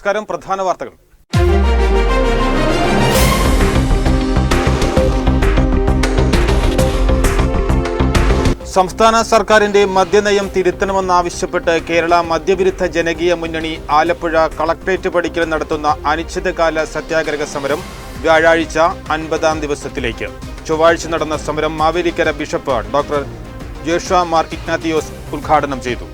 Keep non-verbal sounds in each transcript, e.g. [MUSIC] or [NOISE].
നമസ്കാരം പ്രധാന വാർത്തകൾ. സംസ്ഥാന സർക്കാരിന്റെ മദ്യനയം തിരുത്തണമെന്നാവശ്യപ്പെട്ട് കേരള മദ്യവിരുദ്ധ ജനകീയ മുന്നണി ആലപ്പുഴ കളക്ടറേറ്റ് പടിക്കൽ നടത്തുന്ന അനിശ്ചിതകാല സത്യാഗ്രഹ സമരം വ്യാഴാഴ്ച അൻപതാം ദിവസത്തിലേക്ക്. ചൊവ്വാഴ്ച നടന്ന സമരം Mavelikkara bishop doctor Joshua Mar Ignatius ഉദ്ഘാടനം ചെയ്തു.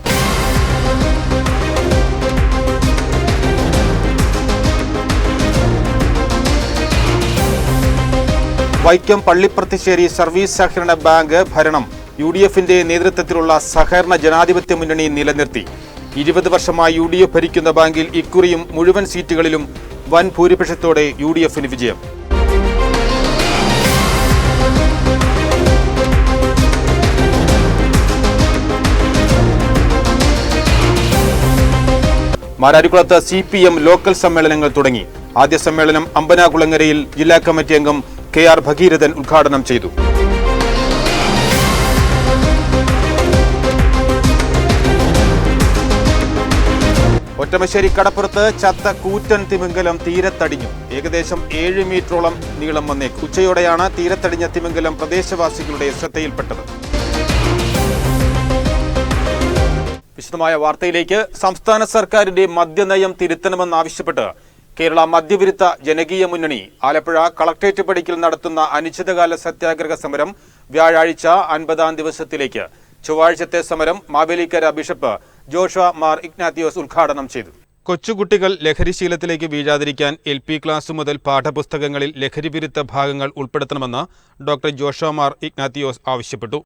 വൈക്കം പള്ളിപ്രത്തിശ്ശേരി സർവീസ് സഹകരണ ബാങ്ക് ഭരണം യു ഡി എഫിന്റെ നേതൃത്വത്തിലുള്ള സഹകരണ ജനാധിപത്യ മുന്നണി നിലനിർത്തി. ഇരുപത് വർഷമായി യു ഡി എഫ് ഭരിക്കുന്ന ബാങ്കിൽ ഇക്കുറിയും മുഴുവൻ സീറ്റുകളിലും വൻ ഭൂരിപക്ഷത്തോടെ യു ഡി എഫിന് വിജയം. മാരാരിക്കുളത്ത് സി പി എം ലോക്കൽ സമ്മേളനങ്ങൾ തുടങ്ങി. ആദ്യ സമ്മേളനം അമ്പനാകുളങ്ങരയിൽ ജില്ലാ കമ്മിറ്റി അംഗം കെ ആർ ഭഗീരഥൻ ഉദ്ഘാടനം ചെയ്തു. ഒറ്റമശ്ശേരി കടപ്പുറത്ത് ചത്ത കൂറ്റൻ തിമിംഗലം തീരത്തടിഞ്ഞു. ഏകദേശം ഏഴ് മീറ്ററോളം നീളം വന്നേക്ക് ഉച്ചയോടെയാണ് തീരത്തടിഞ്ഞ തിമിംഗലം പ്രദേശവാസികളുടെ ശ്രദ്ധയിൽപ്പെട്ടത്. വിശദമായ വാർത്തയിലേക്ക് സംസ്ഥാന സർക്കാരിന്റെ മദ്യനയം തിരുത്തണമെന്നാവശ്യപ്പെട്ട് കേരള മദ്യവിരുദ്ധ ജനകീയ മുന്നണി ആലപ്പുഴ കളക്ട്രേറ്റ് പടിക്കൽ നടത്തുന്ന അനിശ്ചിതകാല സത്യാഗ്രഹ സമരം വ്യാഴാഴ്ച അൻപതാം ദിവസത്തിലേക്ക്. ചൊവ്വാഴ്ചത്തെ സമരം മാവേലിക്കര ബിഷപ്പ് ജോഷ മാർ ഇഗ്നാത്തിയോസ് ഉദ്ഘാടനം ചെയ്തു. കൊച്ചുകുട്ടികൾ ലഹരിശീലത്തിലേക്ക് വീഴാതിരിക്കാൻ എൽ പി ക്ലാസ് മുതൽ പാഠപുസ്തകങ്ങളിൽ ലഹരിവിരുദ്ധ ഭാഗങ്ങൾ ഉൾപ്പെടുത്തണമെന്ന് ഡോക്ടർ ജോഷ മാർ ഇഗ്നാത്തിയോസ് ആവശ്യപ്പെട്ടു.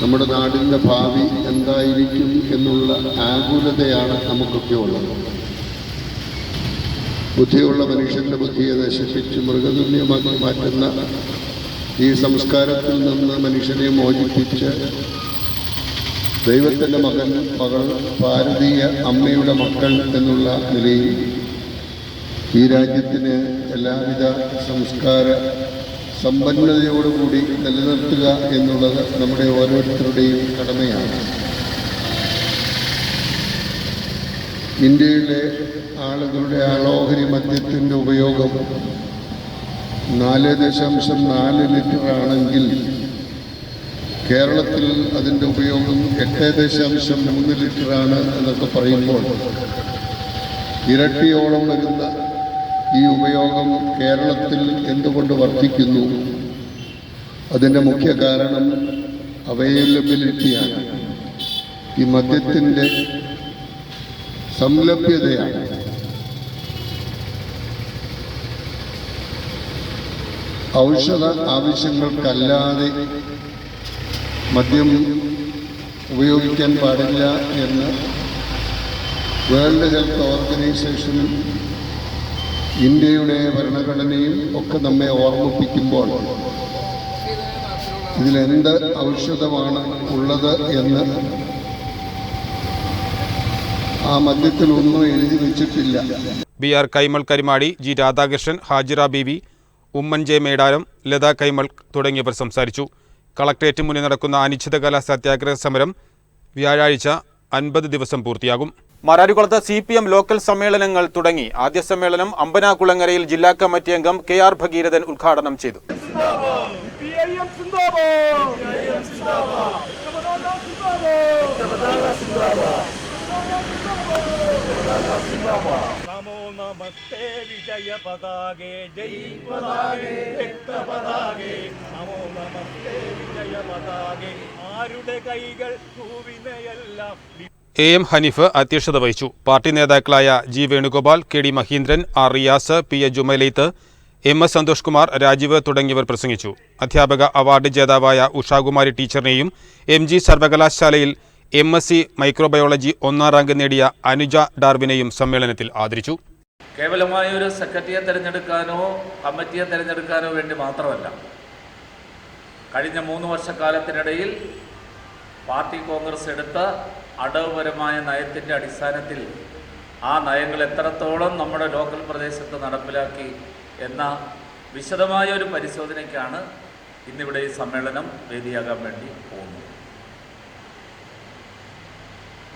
നമ്മുടെ നാടിന്റെ ഭാവി എന്തായിരിക്കും എന്നുള്ള ആകുലതയാണ് നമുക്കൊക്കെ ഉള്ളത്. ബുദ്ധിയുള്ള മനുഷ്യന്റെ ബുദ്ധിയെ നശിപ്പിച്ച് മൃഗതുല്യമാക്കി മാറ്റുന്ന ഈ സംസ്കാരത്തിൽ നിന്ന് മനുഷ്യനെ മോചിപ്പിച്ച് ദൈവത്തിന്റെ മകൻ മകൾ ഭാരതീയ അമ്മയുടെ മക്കൾ എന്നുള്ള നിലയിൽ ഈ രാജ്യത്തിന് എല്ലാവിധ സംസ്കാര സമ്പന്നതയോടുകൂടി നിലനിർത്തുക എന്നുള്ളത് നമ്മുടെ ഓരോരുത്തരുടെയും കടമയാണ്. ഇന്ത്യയിലെ ആളുകളുടെ ആളോഹരി മദ്യത്തിന്റെ ഉപയോഗം നാല് ദശാംശം നാല് ലിറ്റർ ആണെങ്കിൽ കേരളത്തിൽ അതിന്റെ ഉപയോഗം എട്ട് ദശാംശം മൂന്ന് ലിറ്ററാണ് എന്നൊക്കെ പറയുമ്പോൾ ഇരട്ടിയോളം വരുന്ന ഈ ഉപയോഗം കേരളത്തിൽ എന്തുകൊണ്ട് വർദ്ധിക്കുന്നു? അതിന്റെ മുഖ്യ കാരണം അവൈലബിലിറ്റിയാണ് ഈ മദ്യത്തിന്റെ സംലഭ്യതയാണ്. ഔഷധ ആവശ്യങ്ങൾക്കല്ലാതെ മദ്യം ഉപയോഗിക്കാൻ പാടില്ല എന്ന് വേൾഡ് ഹെൽത്ത് ഓർഗനൈസേഷനും ഇന്ത്യയുടെ ഭരണഘടനയും ഒക്കെ നമ്മെ ഓർമ്മിപ്പിക്കുമ്പോൾ ഇതിലെന്ത് ഔഷധമാണ് ഉള്ളത് എന്ന് ആ മദ്യത്തിലൊന്നും എഴുതി വെച്ചിട്ടില്ല. B R Kaimal Karimadi G Radhakrishnan Hajira Beevi Oommen J Medaram Latha Kaimal തുടങ്ങിയവർ സംസാരിച്ചു. കളക്ട്രേറ്റ് മുന്നിൽ നടക്കുന്ന അനിശ്ചിതകാല സത്യാഗ്രഹ സമരം വ്യാഴാഴ്ച അൻപത് ദിവസം പൂർത്തിയാകും. മാരാരിക്കുളത്ത് സി പി എം ലോക്കൽ സമ്മേളനങ്ങൾ തുടങ്ങി. ആദ്യ സമ്മേളനം അമ്പനാകുളങ്ങരയിൽ ജില്ലാ കമ്മിറ്റി അംഗം കെ ആർ ഭഗീരഥൻ ഉദ്ഘാടനം ചെയ്തു. നമോ നമസ്തേ ജയ് നമോ നമസ്തേ ആരുടെ കൈകൾ ഭൂവിനെയെല്ലാം എ എം ഹനീഫ് അധ്യക്ഷത വഹിച്ചു. പാർട്ടി നേതാക്കളായ G Venugopal K D Mahindran R Riyas P A Jumalaith M S Santhosh Kumar Rajeev തുടങ്ങിയവർ പ്രസംഗിച്ചു. അധ്യാപക അവാർഡ് ജേതാവായ ഉഷാകുമാരി ടീച്ചറിനെയും എം ജി സർവകലാശാലയിൽ എം എസ് സി മൈക്രോബയോളജി ഒന്നാം റാങ്ക് നേടിയ അനുജ ഡാർവിനെയും സമ്മേളനത്തിൽ ആദരിച്ചു. കേവലമായ ഒരു സെക്രട്ടറിയെ തിരഞ്ഞെടുക്കാനോ കമ്മിറ്റിയെ തിരഞ്ഞെടുക്കാനോ വേണ്ടി മാത്രമല്ല കഴിഞ്ഞ മൂന്ന് വർഷക്കാലത്തിനിടയിൽ പാർട്ടി കോൺഗ്രസ് എടുത്ത അടവുപരമായ നയത്തിന്റെ അടിസ്ഥാനത്തിൽ ആ നയങ്ങൾ എത്രത്തോളം നമ്മുടെ ലോക്കൽ പ്രദേശത്ത് നടപ്പിലാക്കി എന്ന വിശദമായ ഒരു പരിശോധനയ്ക്കാണ് ഇന്നിവിടെ ഈ സമ്മേളനം വേദിയാകാൻ വേണ്ടി പോകുന്നത്.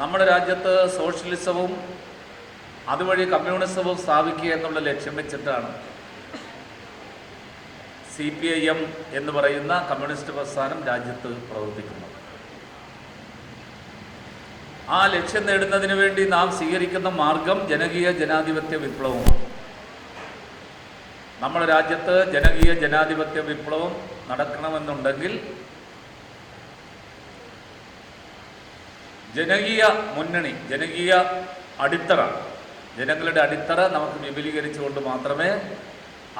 നമ്മുടെ രാജ്യത്ത് സോഷ്യലിസവും അതുവഴി കമ്മ്യൂണിസവും സ്ഥാപിക്കുക എന്നുള്ള ലക്ഷ്യം വെച്ചിട്ടാണ് സി പി ഐ എം എന്ന് പറയുന്ന കമ്മ്യൂണിസ്റ്റ് പ്രസ്ഥാനം രാജ്യത്ത് പ്രവർത്തിക്കുന്നത്. ആ ലക്ഷ്യം നേടുന്നതിന് വേണ്ടി നാം സ്വീകരിക്കുന്ന മാർഗം ജനകീയ ജനാധിപത്യ വിപ്ലവമാണ് നമ്മുടെ രാജ്യത്ത് ജനകീയ ജനാധിപത്യ വിപ്ലവം നടക്കണമെന്നുണ്ടെങ്കിൽ ജനകീയ മുന്നണി ജനകീയ അടിത്തറ ജനങ്ങളുടെ അടിത്തറ നമുക്ക് വിപുലീകരിച്ചുകൊണ്ട് മാത്രമേ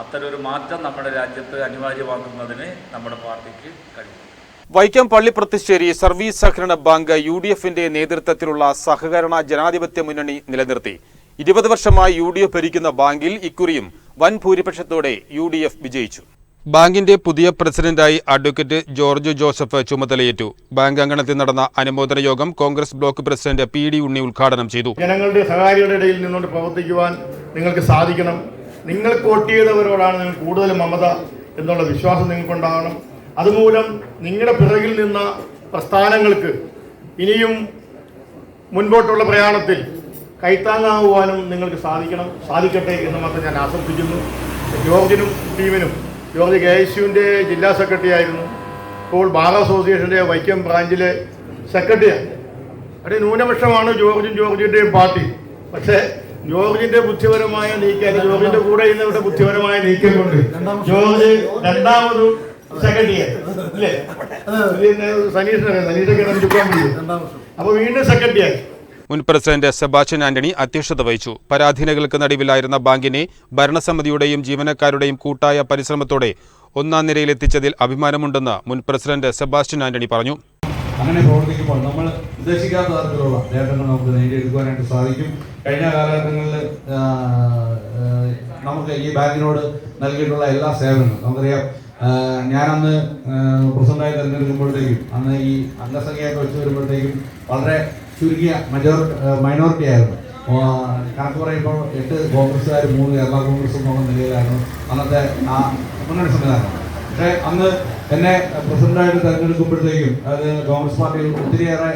അത്തരൊരു മാറ്റം നമ്മുടെ രാജ്യത്ത് അനിവാര്യമാക്കുന്നതിന് നമ്മുടെ പാർട്ടിക്ക് കഴിയും. വൈക്കം പള്ളി പ്രത്യശ്ശേരി സർവീസ് സഹകരണ ബാങ്ക് യു ഡി എഫിന്റെ നേതൃത്വത്തിലുള്ള സഹകരണ ജനാധിപത്യ മുന്നണി നിലനിർത്തി. ഇരുപത് വർഷമായി യു ഡി എഫ് ഭരിക്കുന്ന ബാങ്കിൽ ഇക്കുറിയും വൻ ഭൂരിപക്ഷത്തോടെ യു ഡി എഫ് വിജയിച്ചു. ബാങ്കിന്റെ പുതിയ പ്രസിഡന്റായി അഡ്വക്കേറ്റ് ജോർജ് ജോസഫ് ചുമതലയേറ്റു. ബാങ്ക് അങ്കണത്തിൽ നടന്ന അനുമോദന യോഗം Congress block president P D Unni ഉദ്ഘാടനം ചെയ്തു. ജനങ്ങളുടെ സഹായികളുടെ ഇടയിൽ നിന്നുകൊണ്ട് പ്രവർത്തിക്കുവാൻ നിങ്ങൾക്ക് സാധിക്കണം. നിങ്ങൾ വോട്ട് ചെയ്തവരോടാണ് നിങ്ങൾ കൂടുതൽ മമത എന്നുള്ള വിശ്വാസം നിങ്ങൾക്കുണ്ടാകണം. അതുമൂലം നിങ്ങളുടെ പിറകിൽ നിന്ന പ്രസ്ഥാനങ്ങൾക്ക് ഇനിയും മുൻപോട്ടുള്ള പ്രയാണത്തിൽ കൈത്താങ്ങാകുവാനും നിങ്ങൾക്ക് സാധിക്കണം സാധിക്കട്ടെ എന്ന് മാത്രം ഞാൻ ആശംസിക്കുന്നു. ജോർജിനും ടീമിനും ജോർജ് കെ എസ് യുവിന്റെ ജില്ലാ സെക്രട്ടറി ആയിരുന്നു. ഇപ്പോൾ ബാർ അസോസിയേഷന്റെ വൈക്കം ബ്രാഞ്ചിലെ സെക്രട്ടറിയാണ് അവിടെ ന്യൂനപക്ഷമാണ് ജോർജും ജോർജിന്റെയും പാർട്ടി. പക്ഷേ ജോർജിന്റെ ബുദ്ധിപരമായ നീക്കം ജോർജിന്റെ കൂടെ ഇന്നവരുടെ ബുദ്ധിപരമായ നീക്കം കൊണ്ട് ജോർജ് രണ്ടാമത് സെക്കൻഡ് ഇയർ അല്ലേ? പിന്നെ സനീഷിനെ സനീഷൊക്കെ എടുക്കാൻ അപ്പൊ വീണ്ടും സെക്കൻഡ് ഇയർ മുൻ പ്രസിഡന്റ് സെബാസ്റ്റ്യൻ ആന്റണി അധ്യക്ഷത വഹിച്ചു. പരാധീനകൾക്ക് നടുവിലായിരുന്ന ബാങ്കിനെ ഭരണസമിതിയുടെയും ജീവനക്കാരുടെയും കൂട്ടായ പരിശ്രമത്തോടെ ഒന്നാം നിരയിലെത്തിച്ചതിൽ അഭിമാനമുണ്ടെന്ന് മുൻ പ്രസിഡന്റ് സെബാസ്റ്റ്യൻ ആന്റണി പറഞ്ഞു. അങ്ങനെ പ്രവർത്തിക്കുമ്പോൾ നമ്മൾ ഉദ്ദേശിക്കാത്ത തരത്തിലുള്ള നേട്ടങ്ങൾ നമുക്ക് നേടിയെടുക്കുവാനായിട്ട് സാധിക്കും. കഴിഞ്ഞ കാലഘട്ടങ്ങളിൽ നമുക്ക് ഈ ബാങ്കിനോട് നൽകിയിട്ടുള്ള എല്ലാ സേവനങ്ങളും നമുക്കറിയാം. ഞാനന്ന് പ്രസിഡന്റായി തിരഞ്ഞെടുക്കുമ്പോഴത്തേക്കും അന്ന് ഈ അംഗസംഖ്യയൊക്കെ വെച്ച് വരുമ്പോഴത്തേക്കും വളരെ ചുരുങ്ങിയ മജോർ മൈനോറിറ്റി ആയിരുന്നു. കണക്ക് പറയുമ്പോൾ എട്ട് കോൺഗ്രസ്സുകാർ മൂന്ന് കേരള കോൺഗ്രസ് എന്നുള്ള നിലയിലായിരുന്നു അന്നത്തെ ആ മുന്നണി സംവിധാനം. പക്ഷേ അന്ന് എന്നെ പ്രസിഡന്റായിട്ട് തെരഞ്ഞെടുക്കുമ്പോഴത്തേക്കും അത് കോൺഗ്രസ് പാർട്ടിയിൽ ഒത്തിരിയേറെ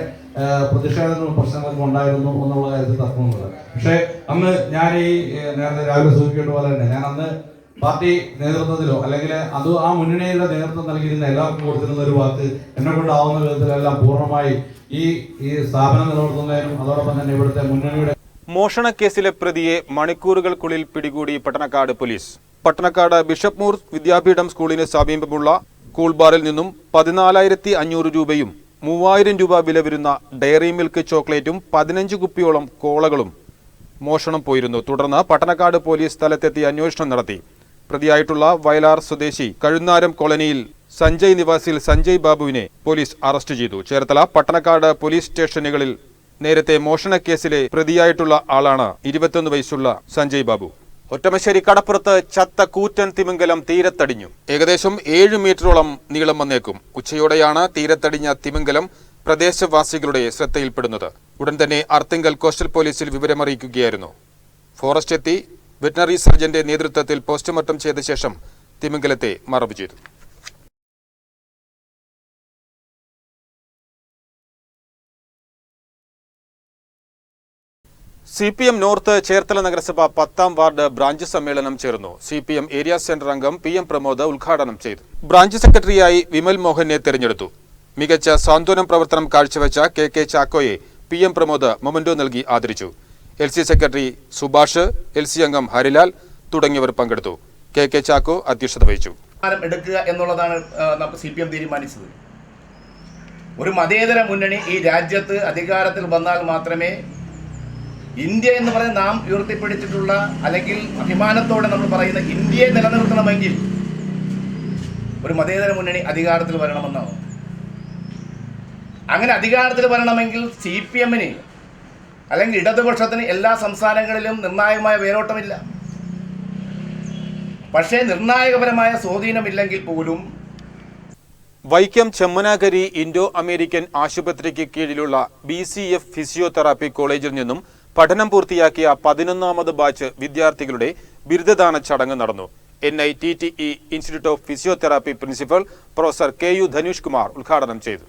പ്രതിഷേധങ്ങളും പ്രശ്നങ്ങളും ഉണ്ടായിരുന്നു എന്നുള്ള കാര്യത്തിൽ തർക്കമൊന്നുമില്ല. പക്ഷേ അന്ന് ഞാൻ ഈ നേരത്തെ രാവിലെ സൂചിക്കേണ്ട പോലെ തന്നെ ഞാൻ അന്ന് പാർട്ടി നേതൃത്വത്തിലോ അല്ലെങ്കിൽ അത് ആ മുന്നണിയുടെ നേതൃത്വം നൽകിയിരുന്ന എല്ലാവർക്കും കൊടുത്തിരുന്ന ഒരു വാക്ക് എന്നെ കൊണ്ടാവുന്ന വിധത്തിലെല്ലാം പൂർണമായി ഈ ഈ സ്ഥാപനം നിലനിർത്തുന്നതിനും അതോടൊപ്പം തന്നെ ഇവിടുത്തെ മുന്നണിയുടെ മോഷണക്കേസിലെ പ്രതിയെ മണിക്കൂറുകൾക്കുള്ളിൽ പിടികൂടി Pattanakkad police. Pattanakkad bishop Moore Vidyapeetham സ്കൂളിന് സമീപമുള്ള കൂൾബാറിൽ നിന്നും പതിനാലായിരത്തി അഞ്ഞൂറ് രൂപയും മൂവായിരം രൂപ വില വരുന്ന ഡയറി മിൽക്ക് ചോക്ലേറ്റും പതിനഞ്ച് കുപ്പിയോളം കോളകളും മോഷണം പോയിരുന്നു. തുടർന്ന് പട്ടണക്കാട് പോലീസ് സ്ഥലത്തെത്തി അന്വേഷണം നടത്തി. പ്രതിയായിട്ടുള്ള വയലാർ സ്വദേശി കഴുന്നാരം കോളനിയിൽ സഞ്ജയ് നിവാസിൽ സഞ്ജയ് ബാബുവിനെ പോലീസ് അറസ്റ്റ് ചെയ്തു. ചേർത്തല പട്ടണക്കാട് പോലീസ് സ്റ്റേഷനുകളിൽ നേരത്തെ മോഷണക്കേസിലെ പ്രതിയായിട്ടുള്ള ആളാണ് ഇരുപത്തൊന്ന് വയസ്സുള്ള സഞ്ജയ് ബാബു. ഒറ്റമശ്ശേരി കടപ്പുറത്ത് ചത്ത കൂറ്റൻ തിമിംഗലം തീരത്തടിഞ്ഞു. ഏകദേശം ഏഴ് മീറ്ററോളം നീളം വന്നേക്കും. ഉച്ചയോടെയാണ് തീരത്തടിഞ്ഞ തിമിംഗലം പ്രദേശവാസികളുടെ ശ്രദ്ധയിൽപ്പെടുന്നത്. ഉടൻ തന്നെ അർത്തിങ്കൽ കോസ്റ്റൽ പോലീസിൽ വിവരമറിയിക്കുകയായിരുന്നു. ഫോറസ്റ്റ് എത്തി വെറ്റിനറി സർജന്റെ നേതൃത്വത്തിൽ പോസ്റ്റ്മോർട്ടം ചെയ്ത ശേഷം തിമിംഗലത്തെ മറവ് ചെയ്തു C P M north Cherthala നഗരസഭ പത്താം വാർഡ് ബ്രാഞ്ച് സമ്മേളനം ചേർന്നു. C P M area centre അംഗം പി എം പ്രമോദ് ഉദ്ഘാടനം ചെയ്തു. ബ്രാഞ്ച് സെക്രട്ടറിയായി വിമൽ മോഹനെ തെരഞ്ഞെടുത്തു. മികച്ച സാന്ത്വനം പ്രവർത്തനം കാഴ്ചവെച്ച കെ കെ ചാക്കോയെ പി എം പ്രമോദ് മൊമന്റോ നൽകി ആദരിച്ചു. L C secretary Subhash L C അംഗം ഹരിലാൽ തുടങ്ങിയവർ പങ്കെടുത്തു. കെ കെ ചാക്കോ അധ്യക്ഷത വഹിച്ചു. എടുക്കുക എന്നുള്ളതാണ് സി പി എം തീരുമാനിച്ചത്. ഒരു മതേതര മുന്നണി ഈ രാജ്യത്ത് അധികാരത്തിൽ വന്നാൽ മാത്രമേ ഇന്ത്യ എന്ന് പറയുന്ന നാം ഉയർത്തിപ്പിടിച്ചിട്ടുള്ള അല്ലെങ്കിൽ അഭിമാനത്തോടെ നമ്മൾ പറയുന്ന ഇന്ത്യയെ നിലനിർത്തണമെങ്കിൽ ഒരു മതേതര മുന്നണി അധികാരത്തിൽ വരണമെന്നാണ്. അങ്ങനെ അധികാരത്തിൽ വരണമെങ്കിൽ സി പി എമ്മിന് അല്ലെങ്കിൽ ഇടതുപക്ഷത്തിന് എല്ലാ സംസ്ഥാനങ്ങളിലും നിർണായകമായ വേരോട്ടമില്ല. പക്ഷേ നിർണായകപരമായ സ്വാധീനമില്ലെങ്കിൽ പോലും വൈക്കം ചെമ്മനാകരി ഇൻഡോ അമേരിക്കൻ ആശുപത്രിക്ക് കീഴിലുള്ള ബി സി എഫ് ഫിസിയോതെറാപ്പി കോളേജിൽ നിന്നും പഠനം പൂർത്തിയാക്കിയ പതിനൊന്നാമത് ബാച്ച് വിദ്യാർത്ഥികളുടെ ബിരുദദാന ചടങ്ങ് നടന്നു. N I T T E institute of physiotherapy principal professor K U Dhanush Kumar ഉദ്ഘാടനം ചെയ്തു.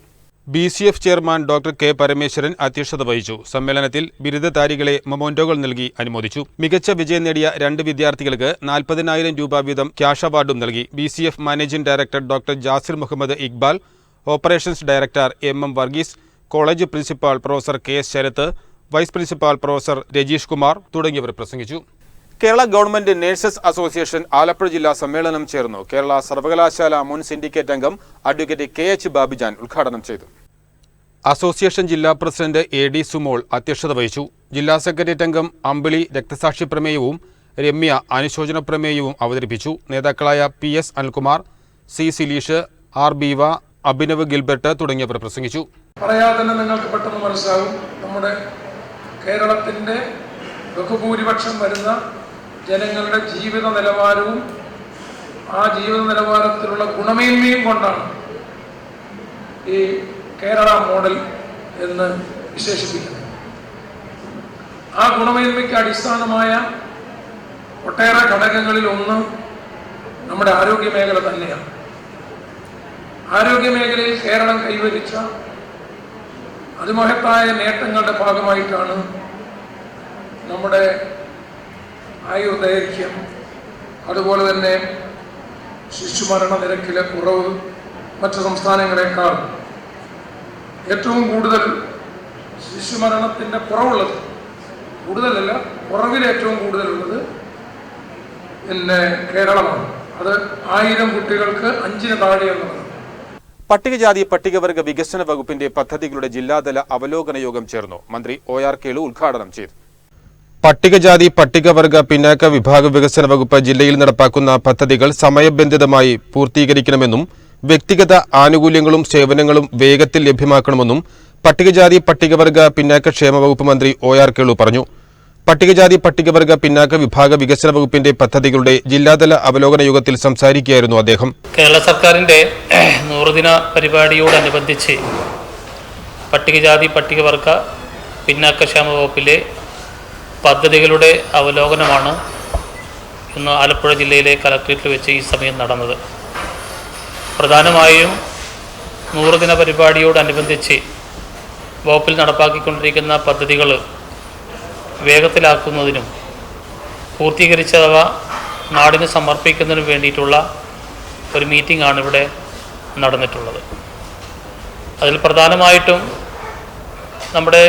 B C F chairman doctor K Parameswaran അധ്യക്ഷത വഹിച്ചു. സമ്മേളനത്തിൽ ബിരുദധാരികളെ മൊമോൻഡോകൾ നൽകി അനുമോദിച്ചു. മികച്ച വിജയം നേടിയ രണ്ട് വിദ്യാർത്ഥികൾക്ക് നാൽപ്പതിനായിരം രൂപ വീതം ക്യാഷ് അവാർഡും നൽകി. B C F managing director doctor Jasir Muhammad Iqbal operations director M M Varghese college principal professor K S Sarath vice principal professor Rajeesh Kumar തുടങ്ങിയവർ പ്രസംഗിച്ചു. Kerala government nurses association Alappuzha ജില്ലാ സമ്മേളനം ചേർന്നു. കേരള സർവകലാശാല മുൻ syndicate അംഗം advocate K H Babijan ഉദ്ഘാടനം ചെയ്തു. അസോസിയേഷൻ ജില്ലാ പ്രസിഡന്റ് എ ഡി സുമോൾ അധ്യക്ഷത വഹിച്ചു. ജില്ലാ സെക്രട്ടേറിയറ്റ് അംഗം അമ്പിളി രക്തസാക്ഷി പ്രമേയവും രമ്യ അനുശോചന പ്രമേയവും അവതരിപ്പിച്ചു. നേതാക്കളായ P S Anilkumar C Sileesh R Beeva Abhinav Gilbert തുടങ്ങിയവർ പ്രസംഗിച്ചു. പറയാതെ തന്നെ നിങ്ങൾക്ക് പെട്ടെന്ന് മനസ്സിലാകും. നമ്മുടെ കേരളത്തിന്റെ ബഹുഭൂരിപക്ഷം വരുന്ന ജനങ്ങളുടെ ജീവിത നിലവാരവും ആ ജീവിത നിലവാരത്തിലുള്ള ഗുണമേന്മയും കൊണ്ടാണ് ഈ കേരള മോഡൽ എന്ന് വിശേഷിപ്പിക്കുന്നത്. ആ ഗുണമേന്മയ്ക്ക് അടിസ്ഥാനമായ ഒട്ടേറെ ഘടകങ്ങളിൽ ഒന്ന് നമ്മുടെ ആരോഗ്യ മേഖല തന്നെയാണ്. ആരോഗ്യ മേഖലയിൽ കേരളം കൈവരിച്ച അതിമഹത്തായ നേട്ടങ്ങളുടെ ഭാഗമായിട്ടാണ് നമ്മുടെ ആയുർദൈർഘ്യം. അതുപോലെ തന്നെ ശിശുമരണ നിരക്കിലെ കുറവ് മറ്റു സംസ്ഥാനങ്ങളെക്കാൾ ഏറ്റവും കൂടുതൽ ശിശുമരണത്തിന്റെ കുറവുള്ളത് കൂടുതലല്ല കുറവിൽ ഏറ്റവും കൂടുതലുള്ളത് പിന്നെ കേരളമാണ്. അത് ആയിരം കുട്ടികൾക്ക് അഞ്ചിന് താഴെ എന്നുള്ളത് പട്ടികജാതി പട്ടികവർഗ വികസന വകുപ്പിന്റെ പദ്ധതികളുടെ ജില്ലാതല അവലോകന യോഗം ചേർന്നു. മന്ത്രി ഒ ആർ കേളു ഉദ്ഘാടനം ചെയ്തു. പട്ടികജാതി പട്ടികവർഗ പിന്നാക്ക വിഭാഗ വികസന വകുപ്പ് ജില്ലയിൽ നടപ്പാക്കുന്ന പദ്ധതികൾ സമയബന്ധിതമായി പൂർത്തീകരിക്കണമെന്നും വ്യക്തിഗത ആനുകൂല്യങ്ങളും സേവനങ്ങളും വേഗത്തിൽ ലഭ്യമാക്കണമെന്നും പട്ടികജാതി പട്ടികവർഗ പിന്നാക്ക ക്ഷേമ വകുപ്പ് മന്ത്രി ഒ ആർ കേളു പറഞ്ഞു. പട്ടികജാതി പട്ടികവർഗ പിന്നാക്ക വിഭാഗ വികസന വകുപ്പിന്റെ പദ്ധതികളുടെ ജില്ലാതല അവലോകന യോഗത്തിൽ സംസാരിക്കുകയായിരുന്നു അദ്ദേഹം. കേരള സർക്കാരിന്റെ [CLEARS THROAT] നൂറുദിന പരിപാടിയോടനുബന്ധിച്ച് പട്ടികജാതി പട്ടികവർഗ പിന്നാക്ക ക്ഷേമ വകുപ്പിലെ പദ്ധതികളുടെ അവലോകനമാണ് ഇന്ന് ആലപ്പുഴ ജില്ലയിലെ കലക്ട്രേറ്റിൽ വെച്ച് ഈ സമയം നടന്നത്. പ്രധാനമായും നൂറുദിന പരിപാടിയോടനുബന്ധിച്ച് വകുപ്പിൽ നടപ്പാക്കിക്കൊണ്ടിരിക്കുന്ന പദ്ധതികൾ വേഗത്തിലാക്കുന്നതിനും പൂർത്തീകരിച്ചവ നാടിന് സമർപ്പിക്കുന്നതിനും വേണ്ടിയിട്ടുള്ള ഒരു മീറ്റിംഗ് ആണ് ഇവിടെ നടന്നിട്ടുള്ളത്. അതിൽ പ്രധാനമായിട്ടും നമ്മുടെ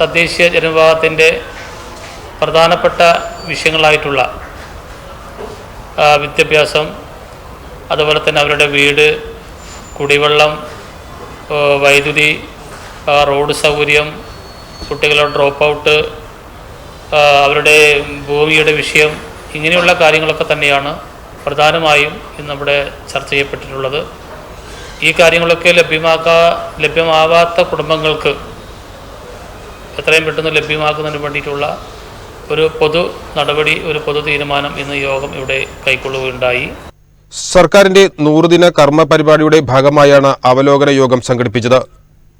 തദ്ദേശീയ ജനവിഭാഗത്തിന്റെ പ്രധാനപ്പെട്ട വിഷയങ്ങളായിട്ടുള്ള വിദ്യാഭ്യാസം അതുപോലെ തന്നെ അവരുടെ വീട് കുടിവെള്ളം വൈദ്യുതി റോഡ് സൗകര്യം കുട്ടികളുടെ ഡ്രോപ്പ് ഔട്ട് അവരുടെ ഭൂമിയുടെ വിഷയം ഇങ്ങനെയുള്ള കാര്യങ്ങളൊക്കെ തന്നെയാണ് പ്രധാനമായും ഇന്ന് നമ്മുടെ ചർച്ച ചെയ്യപ്പെട്ടിട്ടുള്ളത്. ഈ കാര്യങ്ങളൊക്കെ ലഭ്യമാക്കാ ലഭ്യമാവാത്ത കുടുംബങ്ങൾക്ക് എത്രയും പെട്ടെന്ന് ലഭ്യമാക്കുന്നതിന് വേണ്ടിയിട്ടുള്ള ഒരു പൊതു നടപടി ഒരു പൊതു തീരുമാനം ഇന്ന് യോഗം ഇവിടെ കൈക്കൊള്ളുകയുണ്ടായി. സർക്കാരിന്റെ നൂറുദിന കർമ്മ പരിപാടിയുടെ ഭാഗമായാണ് അവലോകന യോഗം സംഘടിപ്പിച്ചത്.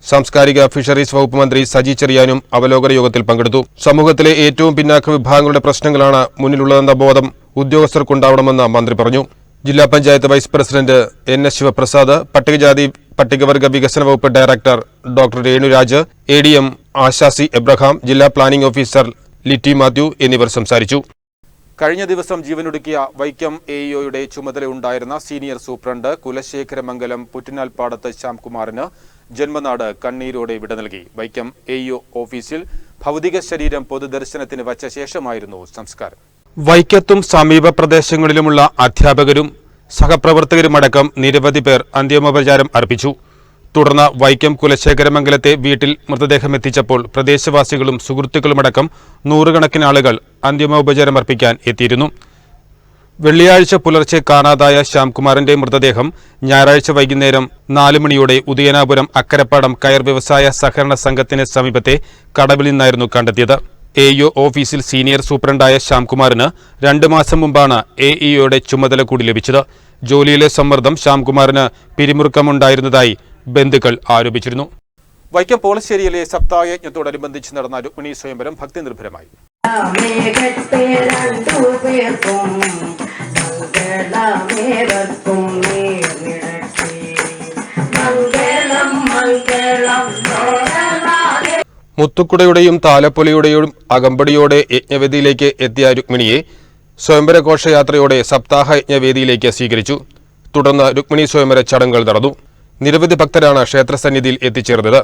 സാംസ്കാരിക ഫിഷറീസ് വകുപ്പ് മന്ത്രി സജി ചെറിയാനും അവലോകന യോഗത്തിൽ പങ്കെടുത്തു. സമൂഹത്തിലെ ഏറ്റവും പിന്നാക്ക വിഭാഗങ്ങളുടെ പ്രശ്നങ്ങളാണ് മുന്നിലുള്ളതെന്ന ബോധം ഉദ്യോഗസ്ഥർക്കുണ്ടാവണമെന്ന് മന്ത്രി പറഞ്ഞു. ജില്ലാ panchayat vice president N S Sivaprasad പട്ടികജാതി പട്ടികവർഗ വികസന വകുപ്പ് director doctor Renuraj A D M ആശാസി Abraham ജില്ലാ പ്ലാനിംഗ് ഓഫീസർ ലിറ്റി മാത്യു എന്നിവർ സംസാരിച്ചു. കഴിഞ്ഞ ദിവസം ജീവനൊടുക്കിയ വൈക്കം എ ഇഒയുടെ ചുമതലയുണ്ടായിരുന്ന സീനിയർ സൂപ്രണ്ട് കുലശേഖരമംഗലം പുറ്റിനാൽപ്പാടത്ത് ശ്യാംകുമാറിന് ജന്മനാട് കണ്ണീരോടെ വിട നൽകി. വൈക്കം എ ഇഒ ഓഫീസിൽ ഭൗതിക ശരീരം പൊതുദർശനത്തിന് വച്ച ശേഷമായിരുന്നു സംസ്കാരം. വൈക്കത്തും സമീപ പ്രദേശങ്ങളിലുമുള്ള അധ്യാപകരും സഹപ്രവർത്തകരുമടക്കം നിരവധി പേർ അന്തിമോപചാരം അർപ്പിച്ചു. തുടർന്ന് വൈക്കം കുലശേഖരമംഗലത്തെ വീട്ടിൽ മൃതദേഹം എത്തിച്ചപ്പോൾ പ്രദേശവാസികളും സുഹൃത്തുക്കളുമടക്കം നൂറുകണക്കിന് ആളുകൾ അന്തിമോപചാരം അർപ്പിക്കാൻ എത്തിയിരുന്നു. വെള്ളിയാഴ്ച പുലർച്ചെ കാണാതായ ശ്യാംകുമാറിന്റെ മൃതദേഹം ഞായറാഴ്ച വൈകുന്നേരം നാല് മണിയോടെ ഉദയനാപുരം അക്കരപ്പാടം കയർ വ്യവസായ സഹകരണ സംഘത്തിന് സമീപത്തെ കടവിൽ നിന്നായിരുന്നു കണ്ടെത്തിയത്. എ ഇഒ ഓഫീസിൽ സീനിയർ സൂപ്രണ്ടായ ശ്യാംകുമാറിന് രണ്ട് മാസം മുമ്പാണ് എ ഇഒയുടെ ചുമതല കൂടി ലഭിച്ചത്. ജോലിയിലെ സമ്മർദ്ദം ശ്യാംകുമാറിന് പിരിമുറുക്കമുണ്ടായിരുന്നതായി ബന്ധുക്കൾ ആരോപിച്ചിരുന്നു. വൈക്കം പോളശ്ശേരിയിലെ സപ്തായജ്ഞത്തോടനുബന്ധിച്ച് നടന്ന രുക്മിണി സ്വയംവരം ഭക്തി നിർഭരമായി മുത്തുക്കുടയുടെയും താലപ്പൊലിയുടെയും അകമ്പടിയോടെ യജ്ഞവേദിയിലേക്ക് എത്തിയ രുക്മിണിയെ സ്വയംവര ഘോഷയാത്രയോടെ സപ്താഹ യജ്ഞവേദിയിലേക്ക് സ്വീകരിച്ചു. തുടർന്ന് രുക്മിണി സ്വയംവര ചടങ്ങുകൾ നടന്നു. നിരവധി ഭക്തരാണ് ക്ഷേത്രസന്നിധിയിൽ എത്തിച്ചേർന്നത്.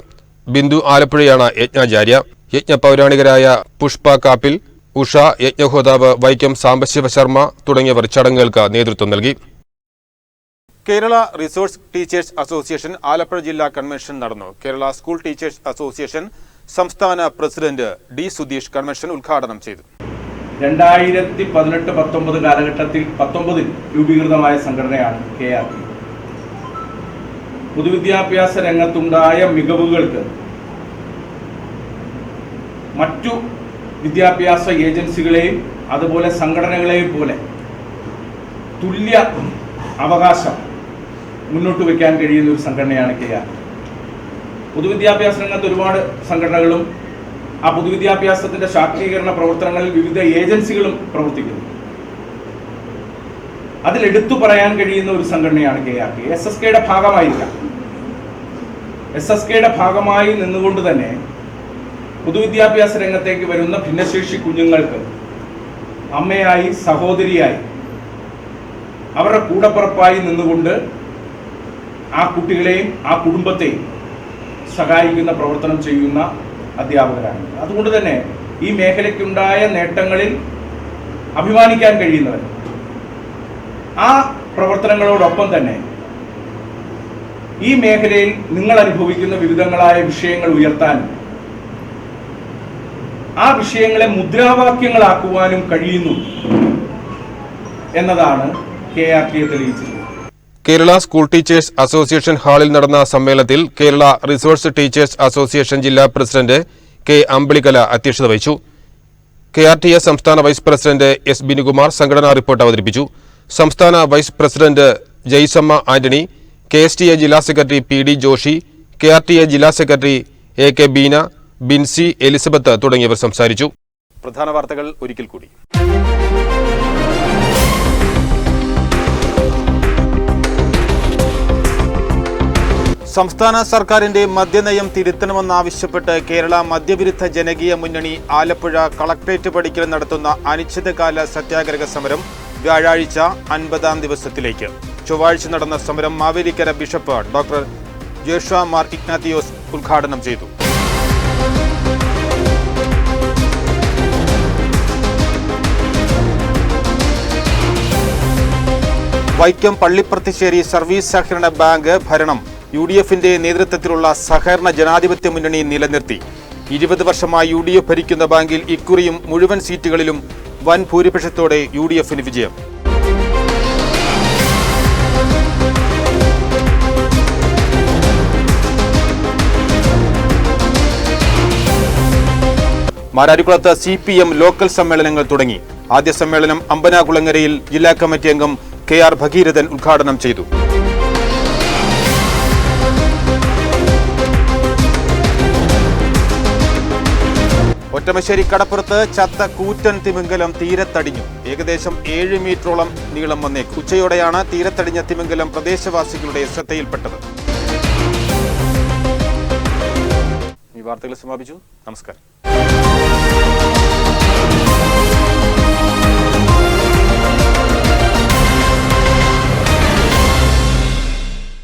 ബിന്ദു ആലപ്പുഴയാണ് യജ്ഞാചാര്യ. യജ്ഞ പൗരാണികരായ പുഷ്പ കാപ്പിൽ ഉഷ യജ്ഞഹോതാവ് വൈക്കം സാംബശിവ ശർമ്മ തുടങ്ങിയവർ ചടങ്ങുകൾക്ക് നേതൃത്വം നൽകി. Kerala resource teachers association Alappuzha ജില്ലാ കൺവെൻഷൻ നടന്നു. കേരള സ്കൂൾ ടീച്ചേഴ്സ് അസോസിയേഷൻ സംസ്ഥാന പ്രസിഡന്റ് ഡി സുധീഷ് കൺവെൻഷൻ ഉദ്ഘാടനം ചെയ്തു. രണ്ടായിരത്തി പതിനെട്ട് പത്തൊമ്പത് കാലഘട്ടത്തിൽ പത്തൊമ്പതിൽ രൂപീകൃതമായ സംഘടനയാണ് കെ ആർ പി. പൊതുവിദ്യാഭ്യാസ രംഗത്തുണ്ടായ മികവുകൾക്ക് മറ്റു വിദ്യാഭ്യാസ ഏജൻസികളെയും അതുപോലെ സംഘടനകളെയും പോലെ തുല്യ അവകാശം മുന്നോട്ട് വയ്ക്കാൻ കഴിയുന്ന ഒരു സംഘടനയാണ് കെ ആർ. പൊതുവിദ്യാഭ്യാസ രംഗത്ത് ഒരുപാട് സംഘടനകളും ആ പൊതുവിദ്യാഭ്യാസത്തിന്റെ ശാക്തീകരണ പ്രവർത്തനങ്ങളിൽ വിവിധ ഏജൻസികളും പ്രവർത്തിക്കുന്നു. അതിലെടുത്തു പറയാൻ കഴിയുന്ന ഒരു സംഘടനയാണ് K R. K. S. S. കെയുടെ ഭാഗമായില്ല എസ് എസ് കെയുടെ ഭാഗമായി നിന്നുകൊണ്ട് തന്നെ പൊതുവിദ്യാഭ്യാസ രംഗത്തേക്ക് വരുന്ന ഭിന്നശേഷി കുഞ്ഞുങ്ങൾക്ക് അമ്മയായി സഹോദരിയായി അവരുടെ കൂടപ്പുറപ്പായി നിന്നുകൊണ്ട് ആ കുട്ടികളെയും ആ കുടുംബത്തെയും സഹായിക്കുന്ന പ്രവർത്തനം ചെയ്യുന്ന അധ്യാപകരാണ്. അതുകൊണ്ട് തന്നെ ഈ മേഖലയ്ക്കുണ്ടായ നേട്ടങ്ങളിൽ അഭിമാനിക്കാൻ കഴിയുന്നവർ. ആ പ്രവർത്തനങ്ങളോടൊപ്പം തന്നെ ഈ മേഖലയിൽ നിങ്ങൾ അനുഭവിക്കുന്ന വിവിധങ്ങളായ വിഷയങ്ങൾ ഉയർത്താൻ ആ വിഷയങ്ങളെ മുദ്രാവാക്യങ്ങളാക്കുവാനും കഴിയുന്നു എന്നതാണ് കെ ആർ ടി തെളിയിച്ചത്. കേരള സ്കൂൾ ടീച്ചേഴ്സ് അസോസിയേഷൻ ഹാളിൽ നടന്ന സമ്മേളനത്തിൽ കേരള റിസോഴ്സ് ടീച്ചേഴ്സ് അസോസിയേഷൻ ജില്ലാ പ്രസിഡന്റ് കെ അമ്പിളിക്കല അധ്യക്ഷത വഹിച്ചു. കെ ആർ ടി എസ് സംസ്ഥാന വൈസ് പ്രസിഡന്റ് എസ് ബിനുകുമാർ സംഘടനാ റിപ്പോർട്ട് അവതരിപ്പിച്ചു. സംസ്ഥാന vice president Jaisamma Antony K S T A ജില്ലാ secretary P D Joshy K R T A ജില്ലാ secretary A K Beena Bincy Elizabeth തുടങ്ങിയവർ സംസാരിച്ചു. പ്രധാന വാർത്തകൾ ഒരിക്കൽ കൂടി. സംസ്ഥാന സർക്കാരിന്റെ മദ്യനയം തിരുത്തണമെന്നാവശ്യപ്പെട്ട് കേരള മദ്യവിരുദ്ധ ജനകീയ മുന്നണി ആലപ്പുഴ കളക്ടറേറ്റ് പടിക്കൽ നടത്തുന്ന അനിശ്ചിതകാല സത്യാഗ്രഹ സമരം വ്യാഴാഴ്ച അൻപതാം ദിവസത്തിലേക്ക്. ചൊവ്വാഴ്ച നടന്ന സമരം Mavelikkara bishop doctor Joshua Mar Ignatius ഉദ്ഘാടനം ചെയ്തു. വൈക്കം പള്ളിപ്രത്തിശ്ശേരി സർവീസ് സഹകരണ ബാങ്ക് ഭരണം യു ഡി എഫിന്റെ നേതൃത്വത്തിലുള്ള സഹകരണ ജനാധിപത്യ മുന്നണി നിലനിർത്തി. ഇരുപത് വർഷമായി യു ഡി എഫ് ഭരിക്കുന്ന ബാങ്കിൽ ഇക്കുറിയും മുഴുവൻ സീറ്റുകളിലും വൻ ഭൂരിപക്ഷത്തോടെ യു ഡി എഫിന് വിജയം. മാരാരിക്കുളത്ത് സി പി എം ലോക്കൽ സമ്മേളനങ്ങൾ തുടങ്ങി. ആദ്യ സമ്മേളനം അമ്പനാകുളങ്ങരയിൽ ജില്ലാ കമ്മിറ്റി അംഗം കെ ആർ ഭഗീരഥൻ ഉദ്ഘാടനം ചെയ്തു. ഒറ്റമശ്ശേരി കടപ്പുറത്ത് ചത്ത കൂറ്റൻ തിമിംഗലം തീരത്തടിഞ്ഞു. ഏകദേശം ഏഴ് മീറ്ററോളം നീളം വന്നേക്കും. ഉച്ചയോടെയാണ് തീരത്തടിഞ്ഞ തിമിംഗലം പ്രദേശവാസികളുടെ ശ്രദ്ധയിൽപ്പെട്ടത്. വാർത്തകൾ സമാപിച്ചു. നമസ്കാരം.